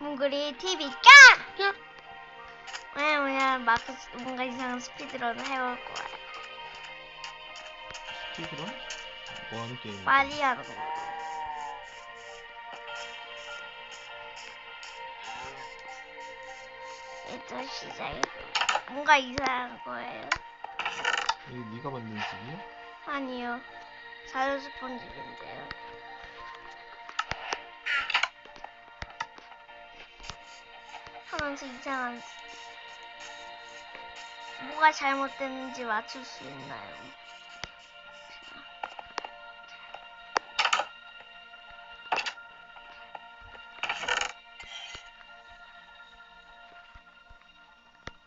뭉그리 TV 까! 왜 그냥 마크 뭔가 이상한 스피드런을 해올 거야. 스피드런? 뭐 하는 게임? 빨리 하는 거. 일단 시작해. 뭔가 이상한 거예요. 이거 네가 만든 집이야? 아니요. 자유스폰 집인데요. 하면서 이상한 뭐가 잘못됐는지 맞출 수 있나요?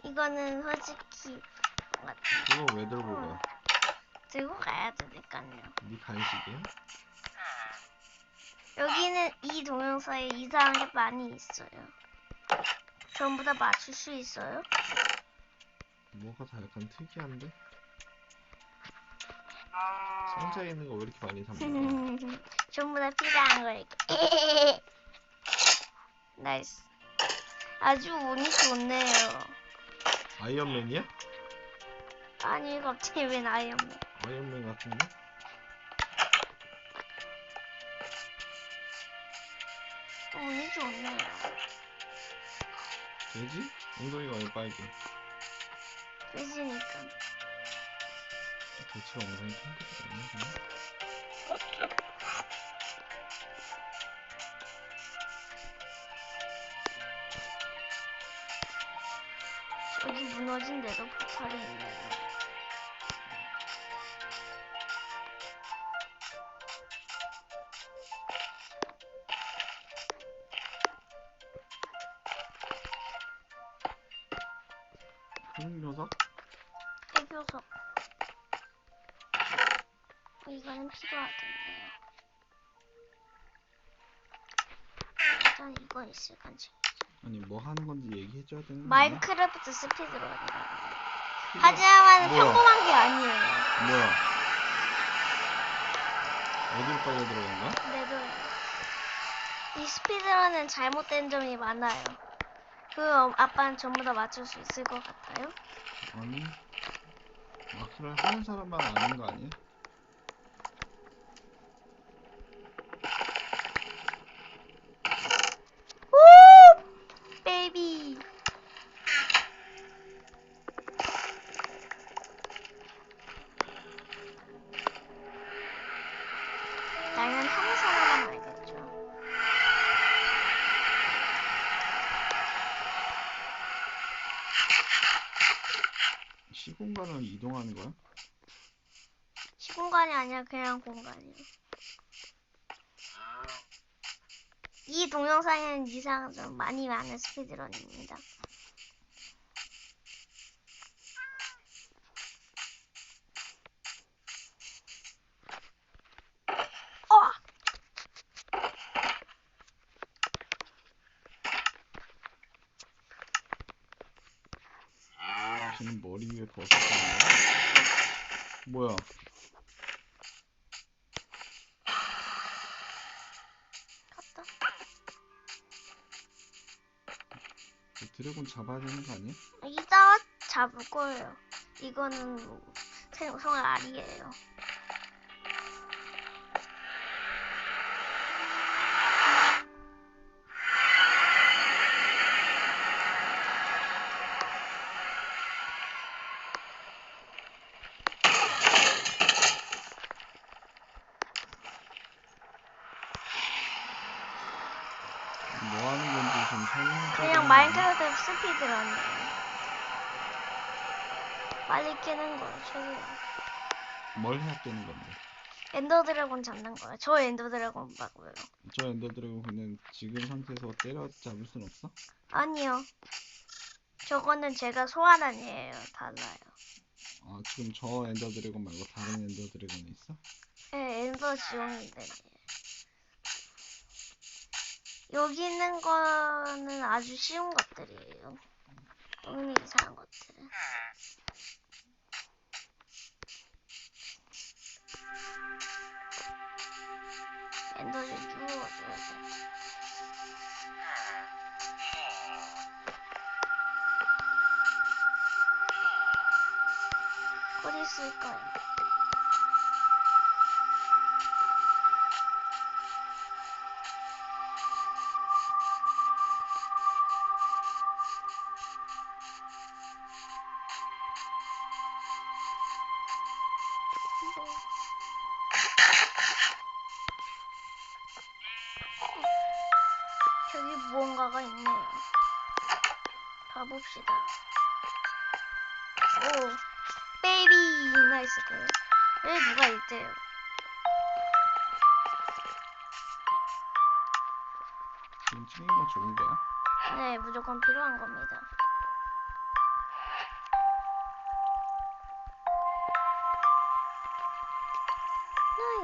이거는 솔직히 그거 왜 들고 가? 들고 가야 되니까요. 네 간식이야? 여기는 이 동영상에 이상한 게 많이 있어요. 전부 다 맞출 수 있어요? 뭐가 다 약간 특이한데? 상자에 있는 거 왜 이렇게 많이 담는 거야? 전부 다 필요한 거 이렇게. 나이스. 아주 운이 좋네요. 아이언맨이야? 아니 갑자기 웬 아이언맨? 아이언맨 같은데? 운이 좋네요. 돼지? 엉덩이가 왜 빨개? 그지니까. 돼지가 엉덩이 핑크색이 있나? 그냥? 여기 무너진 데도 포탈이 있네요. 흑 녀석? 해교석. 이거는 필요하겠네요. 일단 이거 있을 건지. 아니 뭐 하는 건지 얘기해줘야 되는 거 아니야? 마인크래프트. 필요- 하지만 뭐야? 평범한 게 아니에요. 뭐야? 어디로 빨려 들어간 거야? 그래도 이 스피드런은 잘못된 점이 많아요. 그 어, 아빠는 전부 다 맞출 수 있을 것 같아요. 아니 마크를 하는 사람만 아는 거 아니야? 시공간을 이동하는 거야? 시공간이 아니라 그냥 공간이에요. 이 동영상에는 이상한 점 많이 많은 스피드런입니다. 어! 쟤는 머리 위에 벗었다는 거야? 뭐야? 갔다. 저 드래곤 잡아야 되는 거 아니야? 이따가 잡을 거예요. 이거는 생성 알이에요. 좀 설명 그냥 마인크래프트 스피드런이에요. 빨리 깨는 거예요, 최고로. 뭘 해야 되는 건데? 엔더 드래곤 잡는 거예요. 저 엔더 드래곤 맞고요. 저 엔더 드래곤 그냥 지금 상태에서 때려 잡을 순 없어? 아니요. 저거는 제가 소환한 애예요. 달라요. 아 지금 저 엔더 드래곤 말고 다른 엔더 드래곤이 있어? 네, 엔더 지원이들이에요. 여기 있는 거는 아주 쉬운 것들이에요. 너무 이상한 것들은. 엔더를 주워줘야 돼. 꼬리 쓸 거예요. 저기 무언가가 있네요. 가봅시다. 오, 베이비 나이스 그. 여기 누가 있대요. 지금 찍는 건 좋은 거야? 네, 무조건 필요한 겁니다.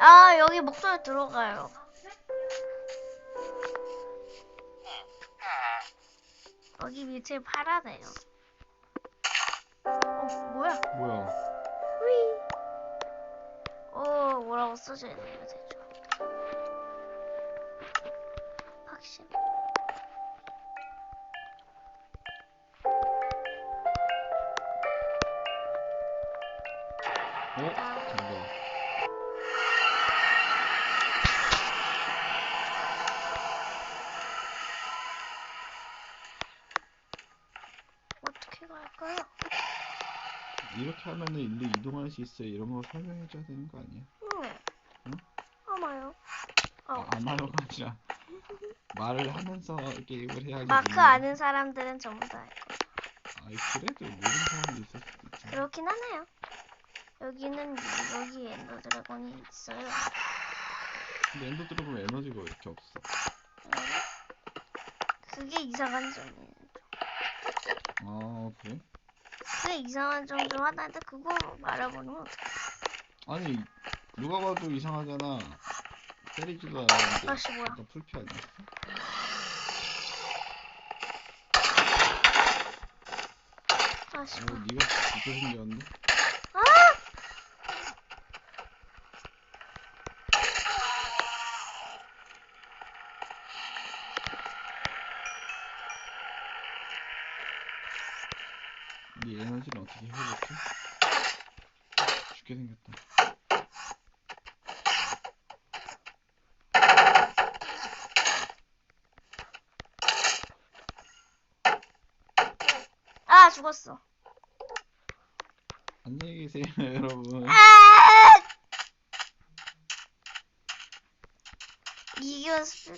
아, 여기 목소리 들어가요. 여기 밑에 파라네요. 어, 뭐야? 뭐야? 휘. 어, 뭐라고 써져 있네요, 대충. 확실. 어? 이렇게 하면은 일로 이동할 수 있어요. 이런 거 설명해줘야 되는 거 아니야? 네. 응? 아마요. 어. 아, 아마요가 아니라 말을 하면서 게임을 해야지. 마크. 아는 사람들은 전부 다알 거예요. 아이 그래도 모르는 사람이 있을 수도 있잖아. 그렇긴 하네요. 여기는 여기 엔더 드래곤이 있어요. 근데 엔더 들어보면 에너지가 왜 이렇게 없어? 네. 그게 이상한 점이에요. 아 그래? 그게 이상한 점중 하나인데 그거 말해보면 어떡해. 아니 누가 봐도 이상하잖아. 때리지도 않았는데 다시 뭐야? 약간 풀피 아니었어? 아씨. 어, 네가 진짜 생겼는데? 아! 네 에너지는 어떻게 회복해? 죽게 생겼다. 아 죽었어. 안녕히 계세요 여러분. 아! 이번 스피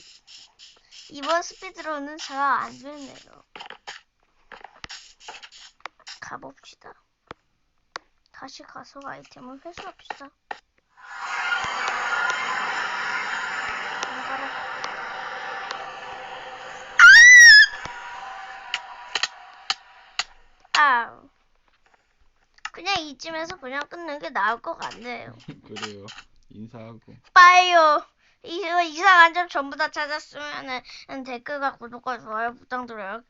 이번 스피드로는 잘 안 되네요. 가봅시다. 다시 가서 아이템을 회수합시다. 아! 그냥 이쯤에서 그냥 끊는 게 나을 것 같네요. 그래요. 인사하고. 빠이요. 이거 이상한 점 전부 다 찾았으면은 댓글과 구독과 좋아요 부탁드려요.